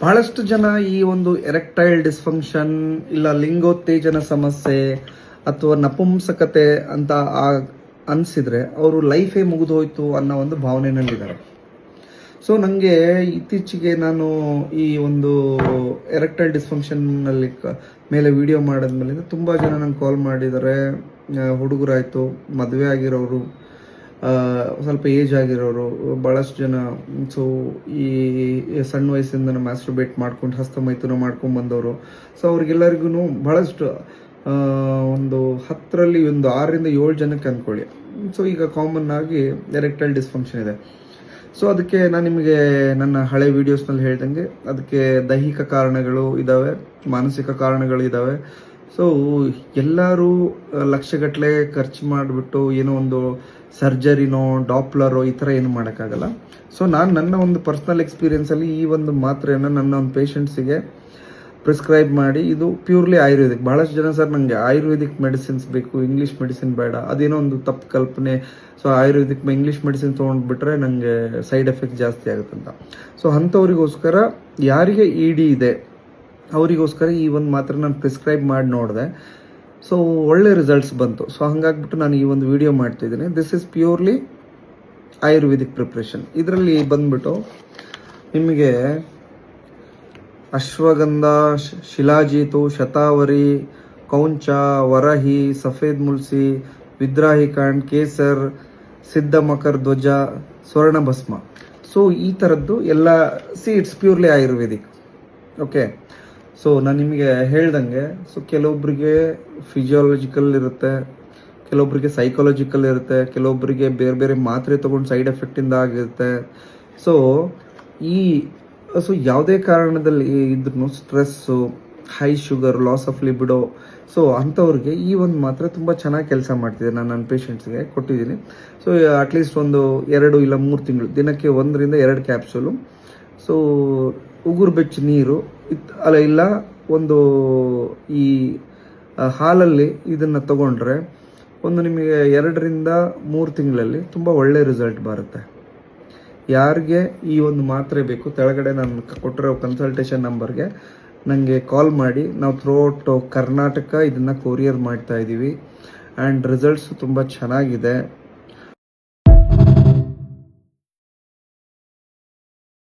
ಬಹಳಷ್ಟು ಜನ ಈ ಒಂದು ಎರೆಕ್ಟೈಲ್ ಡಿಸ್ಫಂಕ್ಷನ್ ಇಲ್ಲ ಲಿಂಗೋತ್ತೇಜನ ಸಮಸ್ಯೆ ಅಥವಾ ನಪುಂಸಕತೆ ಅಂತ ಆ- ಅನಿಸಿದ್ರೆ ಅವರು ಲೈಫೇ ಮುಗಿದು ಅನ್ನೋ ಒಂದು ಭಾವನೆಯಲ್ಲಿದ್ದಾರೆ ಸೊ ನನಗೆ ಇತ್ತೀಚೆಗೆ ನಾನು ಈ ಒಂದು ಎರೆಕ್ಟೈಲ್ ಡಿಸ್ಫಂಕ್ಷನ್ನಲ್ಲಿ ಮೇಲೆ ವಿಡಿಯೋ ಮಾಡಿದ್ಮೇಲೆ ತುಂಬ ಜನ ನಂಗೆ ಕಾಲ್ ಮಾಡಿದ್ದಾರೆ. ಹುಡುಗರಾಯಿತು, ಮದುವೆ ಆಗಿರೋರು ಸ್ವಲ್ಪ ಏಜ್ ಆಗಿರೋರು ಭಾಳಷ್ಟು ಜನ ಸೊ ಈ ಸಣ್ಣ ವಯಸ್ಸಿಂದ ಮ್ಯಾಸ್ಟ್ರಬೇಟ್ ಮಾಡ್ಕೊಂಡು, ಹಸ್ತಮೈಥುನ ಮಾಡ್ಕೊಂಡು ಬಂದವರು. ಸೊ ಅವ್ರಿಗೆಲ್ಲರಿಗೂ ಭಾಳಷ್ಟು ಒಂದು ಹತ್ತರಲ್ಲಿ ಒಂದು ಆರರಿಂದ ಏಳು ಜನಕ್ಕೆ ಅಂದ್ಕೊಳ್ಳಿ. ಸೊ ಈಗ ಕಾಮನ್ ಆಗಿ ಎರೆಕ್ಟೈಲ್ ಡಿಸ್ಫಂಕ್ಷನ್ ಇದೆ. ಸೊ ಅದಕ್ಕೆ ನಾನು ನಿಮಗೆ ನನ್ನ ಹಳೆ ವಿಡಿಯೋಸ್ನಲ್ಲಿ ಹೇಳ್ದಂಗೆ, ಅದಕ್ಕೆ ದೈಹಿಕ ಕಾರಣಗಳು ಇದ್ದಾವೆ ಮಾನಸಿಕ ಕಾರಣಗಳು ಇದ್ದಾವೆ ಸೊ ಎಲ್ಲರೂ ಲಕ್ಷಗಟ್ಟಲೆ ಖರ್ಚು ಮಾಡಿಬಿಟ್ಟು ಏನೋ ಒಂದು ಸರ್ಜರಿನೋ, ಡಾಪ್ಲರೋ ಈ ಥರ ಏನು ಮಾಡೋಕ್ಕಾಗಲ್ಲ. ಸೊ ನಾನು ನನ್ನ ಒಂದು ಪರ್ಸ್ನಲ್ ಎಕ್ಸ್ಪೀರಿಯೆನ್ಸಲ್ಲಿ ಈ ಒಂದು ಮಾತ್ರೆಯನ್ನು ನನ್ನ ಒಂದು ಪೇಷಂಟ್ಸಿಗೆ ಪ್ರಿಸ್ಕ್ರೈಬ್ ಮಾಡಿ ಇದು ಪ್ಯೂರ್ಲಿ ಆಯುರ್ವೇದಿಕ್. ಬಹಳಷ್ಟು ಜನ ಸರ್ ನನಗೆ ಆಯುರ್ವೇದಿಕ್ ಮೆಡಿಸಿನ್ಸ್ ಬೇಕು ಇಂಗ್ಲೀಷ್ ಮೆಡಿಸಿನ್ ಬೇಡ, ಅದೇನೋ ಒಂದು ತಪ್ಪು ಕಲ್ಪನೆ. ಸೊ ಆಯುರ್ವೇದಿಕ್ ಇಂಗ್ಲೀಷ್ ಮೆಡಿಸಿನ್ ತೊಗೊಂಡ್ಬಿಟ್ರೆ ನನಗೆ ಸೈಡ್ ಎಫೆಕ್ಟ್ ಜಾಸ್ತಿ ಆಗುತ್ತಂತ ಸೊ ಅಂಥವ್ರಿಗೋಸ್ಕರ ಯಾರಿಗೆ ಇ ಡಿ ಇದೆ, ಅವರಿಗೋಸ್ಕರ ಈ ಒಂದು ಮಾತ್ರ ನಾನು ಪ್ರಿಸ್ಕ್ರೈಬ್ ಮಾಡಿ ನೋಡಿದೆ. ಸೊ ಒಳ್ಳೆ ರಿಸಲ್ಟ್ಸ್ ಬಂತು. ಸೊ ಹಂಗಾಗ್ಬಿಟ್ಟು ನಾನು ಈ ಒಂದು ವಿಡಿಯೋ ಮಾಡ್ತಿದ್ದೀನಿ this is purely ayurvedic preparation ಇದರಲ್ಲಿ ಬಂದ್ಬಿಟ್ಟು ನಿಮಗೆ ಅಶ್ವಗಂಧ ಶಿಲಾಜೀತು, ಶತಾವರಿ, ಕೌಂಚ, ವರಹಿ, ಸಫೇದ್ ಮುಲ್ಸಿ, ವಿದ್ರಾಹಿ ಕಾಂಡ್, ಕೇಸರ್, ಸಿದ್ಧ ಮಕರ್ ಧ್ವಜ, ಸ್ವರ್ಣ ಭಸ್ಮ. ಸೊ ಈ ಥರದ್ದು ಎಲ್ಲ C it's purely Ayurvedic okay so ನಾನು ನಿಮಗೆ ಹೇಳ್ದಂಗೆ ಸೊ ಕೆಲವೊಬ್ಬರಿಗೆ ಫಿಸಿಯಾಲಜಿಕಲ್ ಇರುತ್ತೆ ಕೆಲವೊಬ್ಬರಿಗೆ ಸೈಕಾಲಜಿಕಲ್ ಇರುತ್ತೆ ಕೆಲವೊಬ್ಬರಿಗೆ ಬೇರೆ ಬೇರೆ ಮಾತ್ರೆ ತೊಗೊಂಡು ಸೈಡ್ ಎಫೆಕ್ಟಿಂದ ಆಗಿರುತ್ತೆ. ಸೊ ಈ ಸೊ ಯಾವುದೇ ಕಾರಣದಲ್ಲಿ ಇದ್ರೂ stress high sugar loss of libido so ಅಂಥವ್ರಿಗೆ ಈ ಒಂದು ಮಾತ್ರೆ ತುಂಬ ಚೆನ್ನಾಗಿ ಕೆಲಸ ಮಾಡ್ತಿದೆ ನಾನು ನನ್ನ ಪೇಷಂಟ್ಸ್ಗೆ ಕೊಟ್ಟಿದ್ದೀನಿ. ಸೊ ಅಟ್ಲೀಸ್ಟ್ ಒಂದು ಎರಡು ಇಲ್ಲ ಮೂರು ತಿಂಗಳು, ದಿನಕ್ಕೆ ಒಂದರಿಂದ ಎರಡು ಕ್ಯಾಪ್ಸೂಲು ಸೊ ಉಗುರು ಬೆಚ್ಚ ನೀರು ಅಲ್ಲ ಇಲ್ಲ, ಒಂದು ಈ ಹಾಲಲ್ಲಿ ಇದನ್ನು ತಗೊಂಡ್ರೆ ಒಂದು ನಿಮಗೆ ಎರಡರಿಂದ ಮೂರು ತಿಂಗಳಲ್ಲಿ ತುಂಬ ಒಳ್ಳೆ ರಿಸಲ್ಟ್ ಬರುತ್ತೆ. ಯಾರಿಗೆ ಈ ಒಂದು ಮಾತ್ರೆ ಬೇಕು ತೆಳಗಡೆ ನಾನು ಕೊಟ್ಟಿರೋ ಕನ್ಸಲ್ಟೇಷನ್ ನಂಬರ್ಗೆ ನನಗೆ ಕಾಲ್ ಮಾಡಿ. ನಾವು ಥ್ರೂಔಟ್ ಕರ್ನಾಟಕ ಇದನ್ನು ಕೊರಿಯರ್ ಮಾಡ್ತಾ ಇದ್ದೀವಿ ಆ್ಯಂಡ್ ರಿಸಲ್ಟ್ಸ್ ತುಂಬ ಚೆನ್ನಾಗಿದೆ.